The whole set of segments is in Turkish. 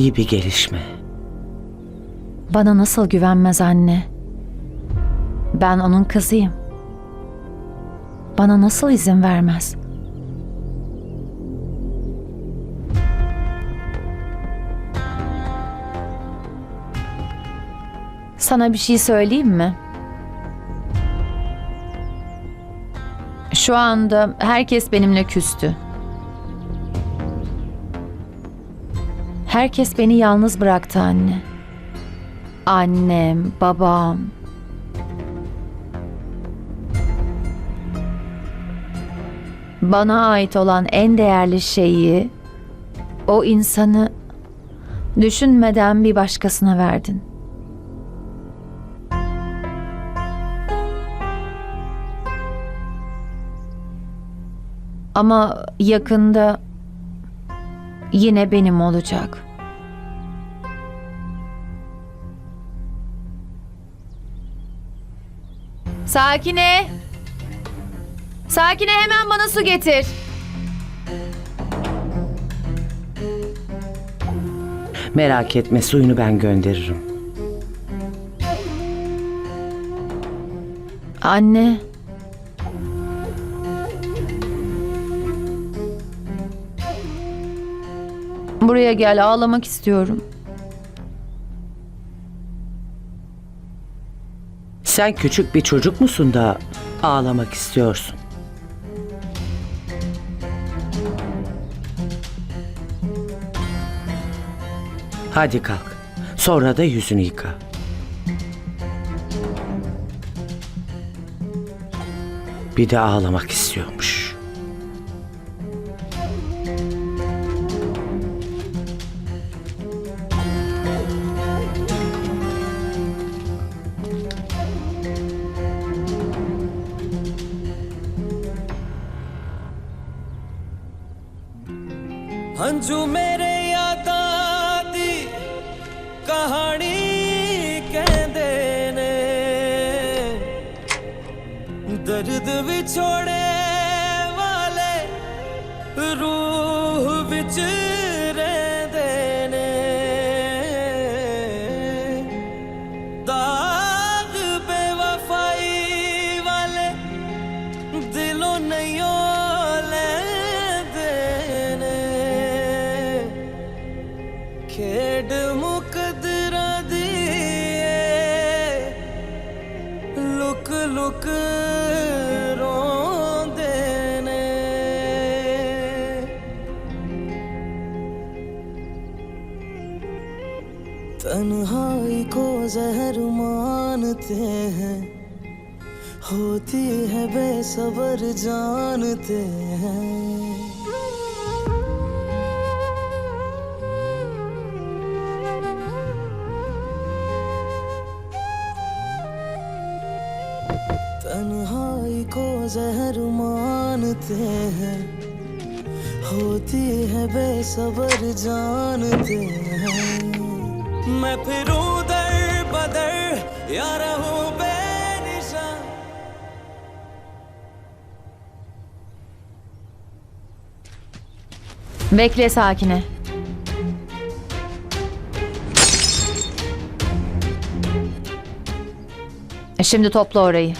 İyi bir gelişme. Bana nasıl güvenmez anne? Ben onun kızıyım. Bana nasıl izin vermez? Sana bir şey söyleyeyim mi? Şu anda herkes benimle küstü. Herkes beni yalnız bıraktı anne. Annem, babam. Bana ait olan en değerli şeyi, o insanı düşünmeden bir başkasına verdin. Ama yakında yine benim olacak. Sakine! Sakine hemen bana su getir. Merak etme suyunu ben gönderirim. Anne. Buraya gel ağlamak istiyorum. Sen küçük bir çocuk musun da ağlamak istiyorsun? Hadi kalk. Sonra da yüzünü yıka. Bir de ağlamak istiyormuş. हंझू मेरे मानते हैं। होती है बेसबर जानते हैं। तन्हाई को जहर मानते हैं। होती है बेसबर जानते हैं। मैं फिरूं दर बदर या रहूं बेनिशान Bekle Sakine. E, Şimdi topla orayı.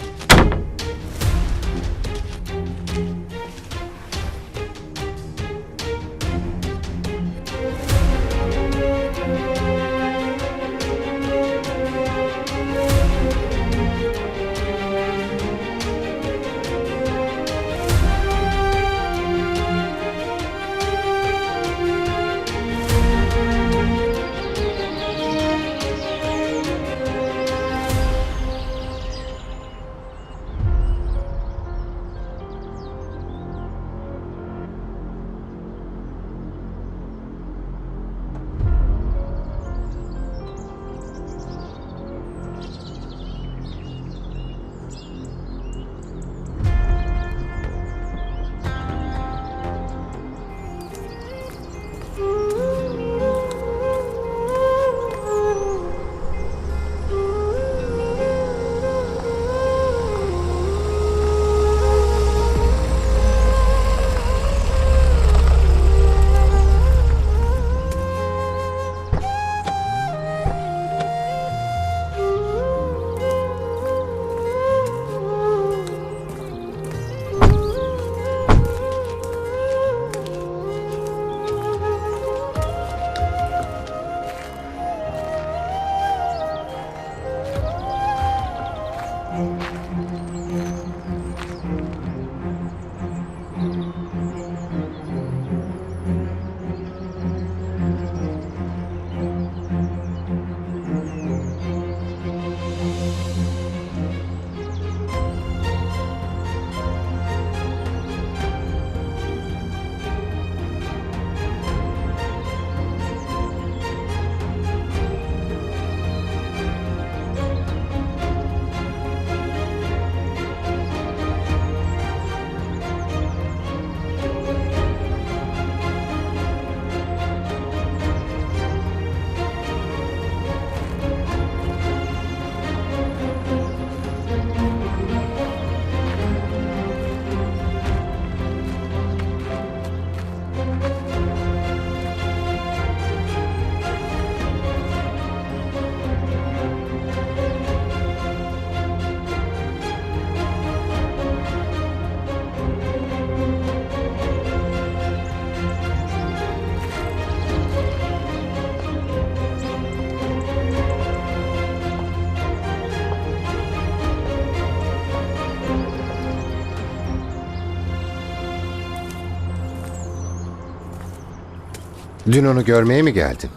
Dün onu görmeye mi geldin?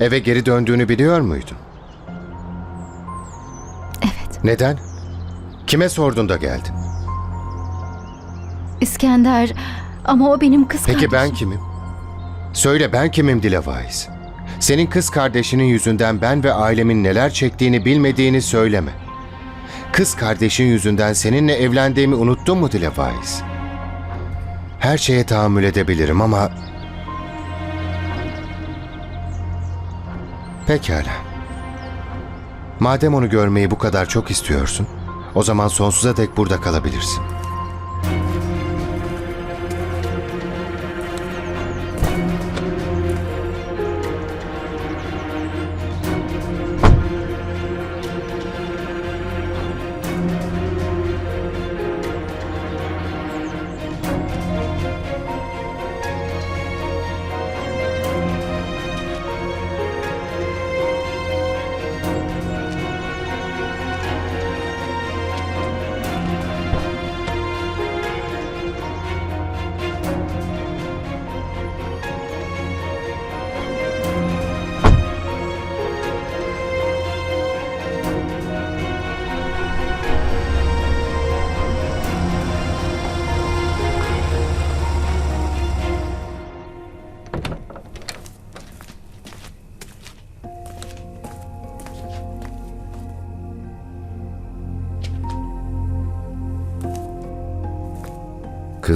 Eve geri döndüğünü biliyor muydun? Evet. Neden? Kime sordun da geldin? İskender ama o benim kız Peki ben kardeşim. kimim? Söyle ben kimim Dilavais? Senin kız kardeşinin yüzünden ben ve ailemin neler çektiğini bilmediğini söyleme. Kız kardeşin yüzünden seninle evlendiğimi unuttun mu Dilavais? Her şeye tahammül edebilirim ama... Pekala. Madem onu görmeyi bu kadar çok istiyorsun, o zaman sonsuza dek burada kalabilirsin.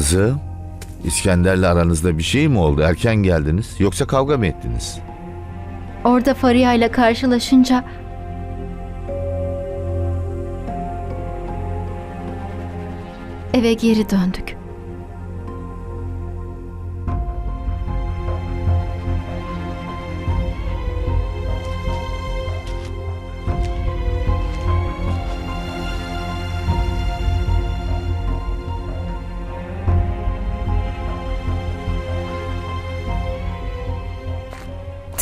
Kızım, İskender'le aranızda bir şey mi oldu? Erken geldiniz yoksa kavga mı ettiniz? Orada Fariha ile karşılaşınca eve geri döndük.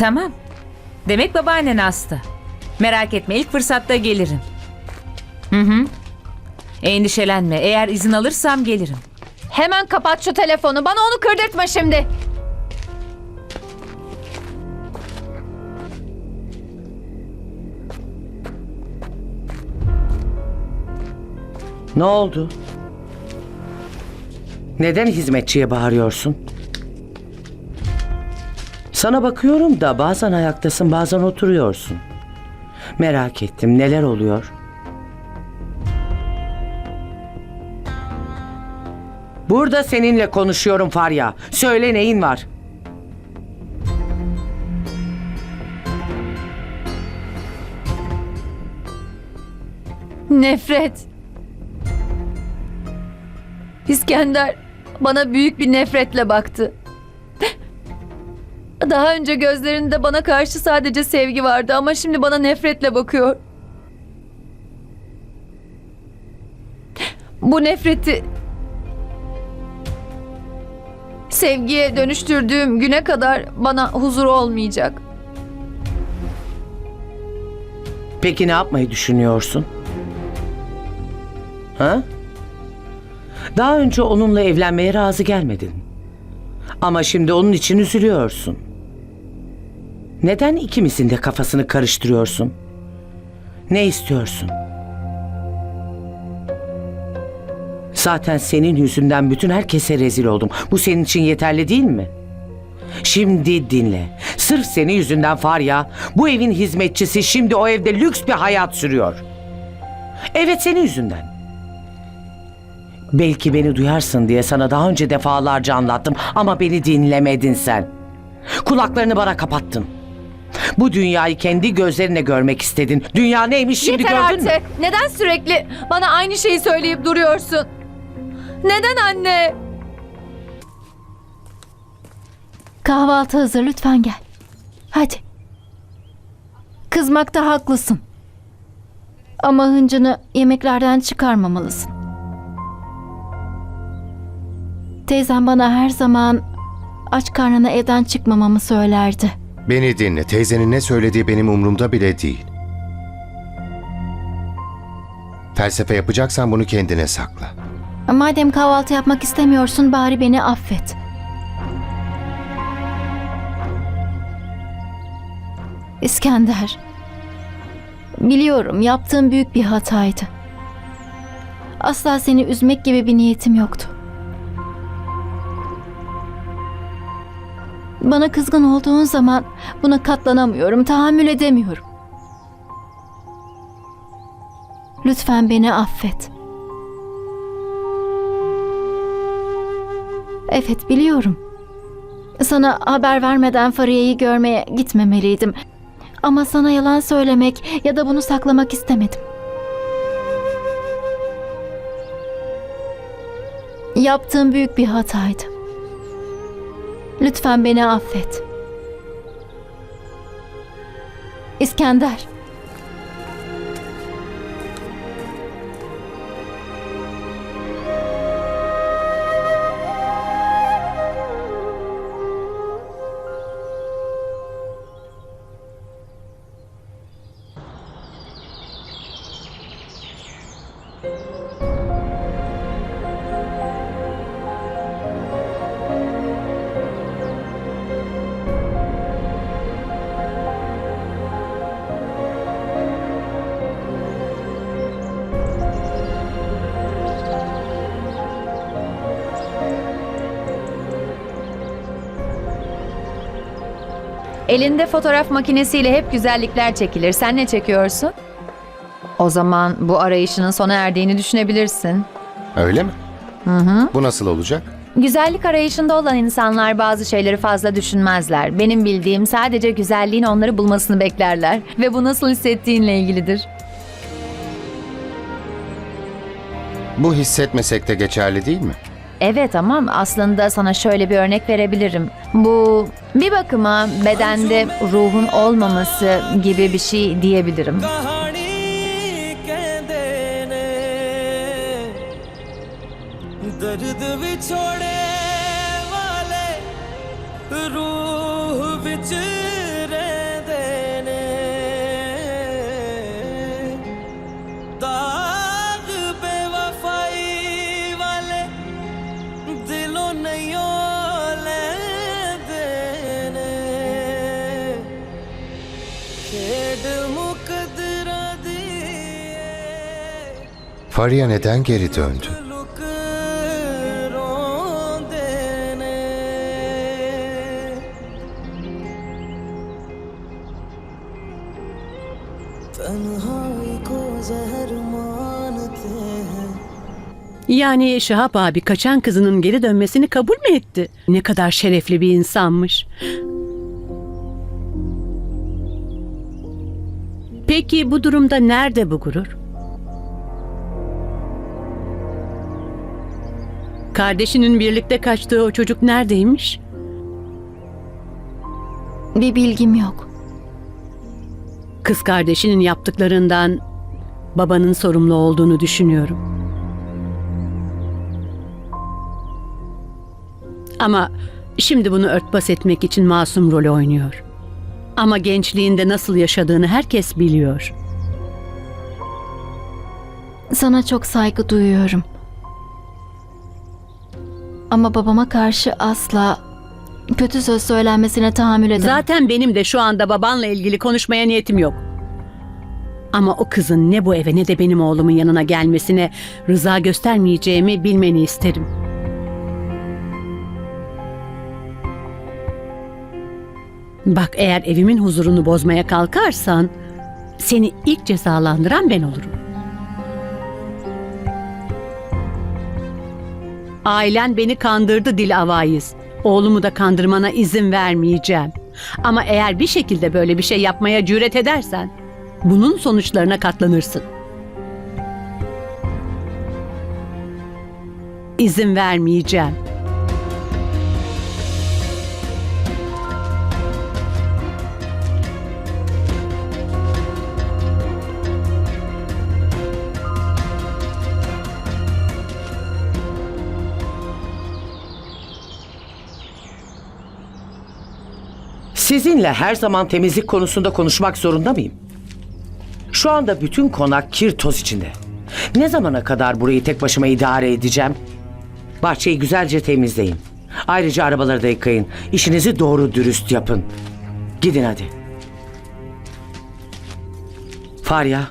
Tamam. Demek babaannen hasta. Merak etme ilk fırsatta gelirim. Hı hı. Endişelenme. Eğer izin alırsam gelirim. Hemen kapat şu telefonu. Bana onu kırdırtma şimdi. Ne oldu? Neden hizmetçiye bağırıyorsun? Sana bakıyorum da bazen ayaktasın bazen oturuyorsun. Merak ettim neler oluyor? Burada seninle konuşuyorum Farya. Söyle neyin var? Nefret. İskender bana büyük bir nefretle baktı. Daha önce gözlerinde bana karşı sadece sevgi vardı ama şimdi bana nefretle bakıyor. Bu nefreti sevgiye dönüştürdüğüm güne kadar bana huzur olmayacak. Peki ne yapmayı düşünüyorsun? Ha? Daha önce onunla evlenmeye razı gelmedin. Ama şimdi onun için üzülüyorsun. Neden ikimizin de kafasını karıştırıyorsun? Ne istiyorsun? Zaten senin yüzünden bütün herkese rezil oldum. Bu senin için yeterli değil mi? Şimdi dinle. Sırf senin yüzünden Farya, bu evin hizmetçisi şimdi o evde lüks bir hayat sürüyor. Evet senin yüzünden. Belki beni duyarsın diye sana daha önce defalarca anlattım ama beni dinlemedin sen. Kulaklarını bana kapattın. Bu dünyayı kendi gözlerine görmek istedin. Dünya neymiş şimdi Yeter gördün mü? artık. Neden sürekli bana aynı şeyi söyleyip duruyorsun? Neden anne? Kahvaltı hazır lütfen gel. Hadi. Kızmakta haklısın. Ama hıncını yemeklerden çıkarmamalısın. Teyzem bana her zaman aç karnına evden çıkmamamı söylerdi. Beni dinle. Teyzenin ne söylediği benim umurumda bile değil. Felsefe yapacaksan bunu kendine sakla. Madem kahvaltı yapmak istemiyorsun bari beni affet. İskender. Biliyorum yaptığım büyük bir hataydı. Asla seni üzmek gibi bir niyetim yoktu. Bana kızgın olduğun zaman buna katlanamıyorum, tahammül edemiyorum. Lütfen beni affet. Evet biliyorum. Sana haber vermeden Fariye'yi görmeye gitmemeliydim. Ama sana yalan söylemek ya da bunu saklamak istemedim. Yaptığım büyük bir hataydı. Lütfen beni affet. İskender. Elinde fotoğraf makinesiyle hep güzellikler çekilir. Sen ne çekiyorsun? O zaman bu arayışının sona erdiğini düşünebilirsin. Öyle mi? Hı hı. Bu nasıl olacak? Güzellik arayışında olan insanlar bazı şeyleri fazla düşünmezler. Benim bildiğim sadece güzelliğin onları bulmasını beklerler. Ve bu nasıl hissettiğinle ilgilidir. Bu hissetmesek de geçerli değil mi? Evet ama aslında sana şöyle bir örnek verebilirim. Bu bir bakıma bedende ruhun olmaması gibi bir şey diyebilirim. दर्द बिछोड़े Faria neden geri döndü? Yani Şahap abi kaçan kızının geri dönmesini kabul mü etti? Ne kadar şerefli bir insanmış. Peki bu durumda nerede bu gurur? Kardeşinin birlikte kaçtığı o çocuk neredeymiş? Bir bilgim yok. Kız kardeşinin yaptıklarından babanın sorumlu olduğunu düşünüyorum. Ama şimdi bunu örtbas etmek için masum rol oynuyor. Ama gençliğinde nasıl yaşadığını herkes biliyor. Sana çok saygı duyuyorum. Ama babama karşı asla kötü söz söylenmesine tahammül edemem. Zaten benim de şu anda babanla ilgili konuşmaya niyetim yok. Ama o kızın ne bu eve ne de benim oğlumun yanına gelmesine rıza göstermeyeceğimi bilmeni isterim. Bak eğer evimin huzurunu bozmaya kalkarsan seni ilk cezalandıran ben olurum. Ailen beni kandırdı dil avayız. Oğlumu da kandırmana izin vermeyeceğim. Ama eğer bir şekilde böyle bir şey yapmaya cüret edersen bunun sonuçlarına katlanırsın. İzin vermeyeceğim. Sizinle her zaman temizlik konusunda konuşmak zorunda mıyım? Şu anda bütün konak kir toz içinde. Ne zamana kadar burayı tek başıma idare edeceğim? Bahçeyi güzelce temizleyin. Ayrıca arabaları da yıkayın. İşinizi doğru dürüst yapın. Gidin hadi. Farya,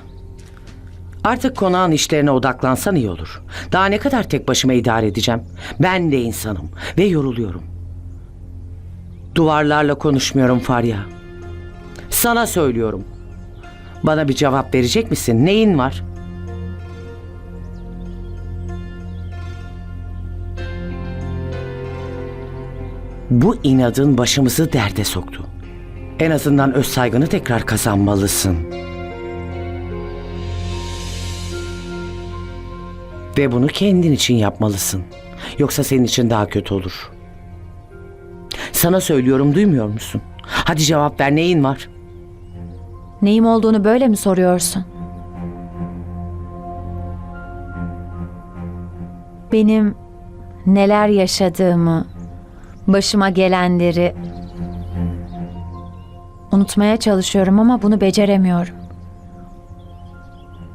artık konağın işlerine odaklansan iyi olur. Daha ne kadar tek başıma idare edeceğim? Ben de insanım ve yoruluyorum. Duvarlarla konuşmuyorum Farya. Sana söylüyorum. Bana bir cevap verecek misin? Neyin var? Bu inadın başımızı derde soktu. En azından öz saygını tekrar kazanmalısın. Ve bunu kendin için yapmalısın. Yoksa senin için daha kötü olur. Sana söylüyorum duymuyor musun? Hadi cevap ver neyin var? Neyim olduğunu böyle mi soruyorsun? Benim neler yaşadığımı, başıma gelenleri unutmaya çalışıyorum ama bunu beceremiyorum.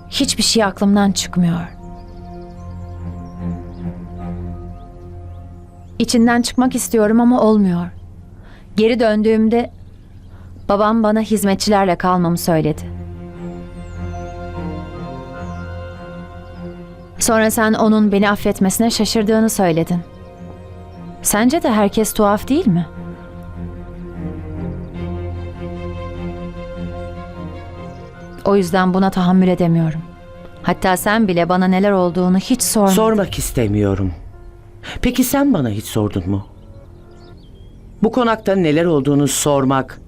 Hiçbir şey aklımdan çıkmıyor. İçinden çıkmak istiyorum ama olmuyor. Geri döndüğümde babam bana hizmetçilerle kalmamı söyledi. Sonra sen onun beni affetmesine şaşırdığını söyledin. Sence de herkes tuhaf değil mi? O yüzden buna tahammül edemiyorum. Hatta sen bile bana neler olduğunu hiç sormadın. Sormak istemiyorum. Peki sen bana hiç sordun mu? Bu konakta neler olduğunu sormak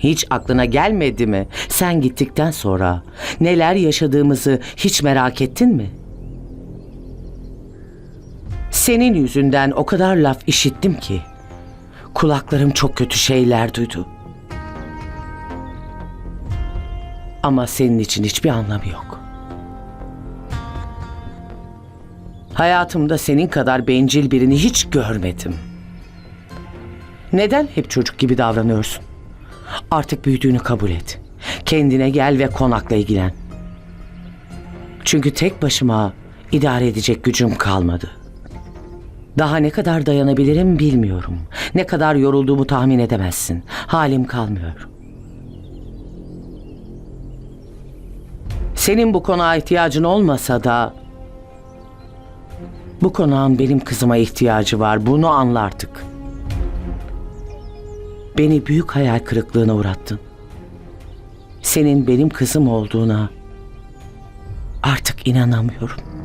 hiç aklına gelmedi mi? Sen gittikten sonra neler yaşadığımızı hiç merak ettin mi? Senin yüzünden o kadar laf işittim ki kulaklarım çok kötü şeyler duydu. Ama senin için hiçbir anlamı yok. Hayatımda senin kadar bencil birini hiç görmedim. Neden hep çocuk gibi davranıyorsun? Artık büyüdüğünü kabul et. Kendine gel ve konakla ilgilen. Çünkü tek başıma idare edecek gücüm kalmadı. Daha ne kadar dayanabilirim bilmiyorum. Ne kadar yorulduğumu tahmin edemezsin. Halim kalmıyor. Senin bu konağa ihtiyacın olmasa da bu konağın benim kızıma ihtiyacı var. Bunu anla artık. Beni büyük hayal kırıklığına uğrattın. Senin benim kızım olduğuna artık inanamıyorum.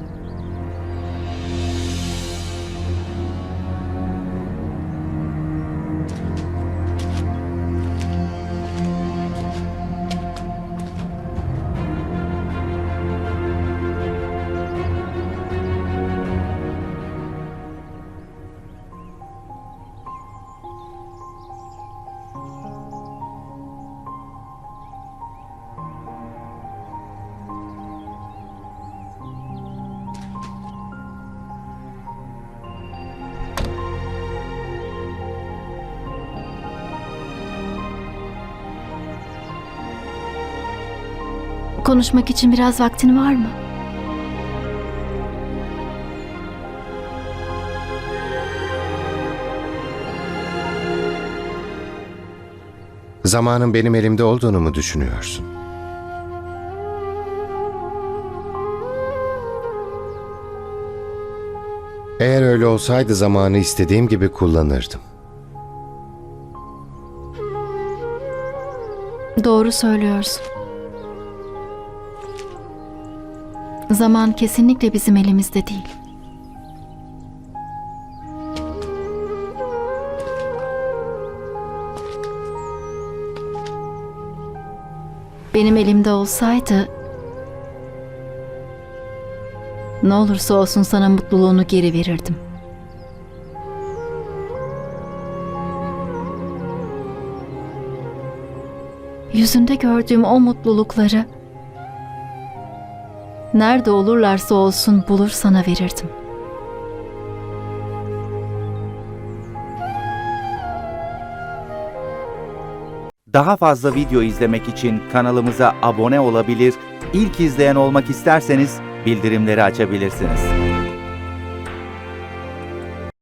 Konuşmak için biraz vaktin var mı? Zamanın benim elimde olduğunu mu düşünüyorsun? Eğer öyle olsaydı zamanı istediğim gibi kullanırdım. Doğru söylüyorsun. Zaman kesinlikle bizim elimizde değil. Benim elimde olsaydı ne olursa olsun sana mutluluğunu geri verirdim. Yüzünde gördüğüm o mutlulukları nerede olurlarsa olsun bulur sana verirdim. Daha fazla video izlemek için kanalımıza abone olabilir, ilk izleyen olmak isterseniz bildirimleri açabilirsiniz.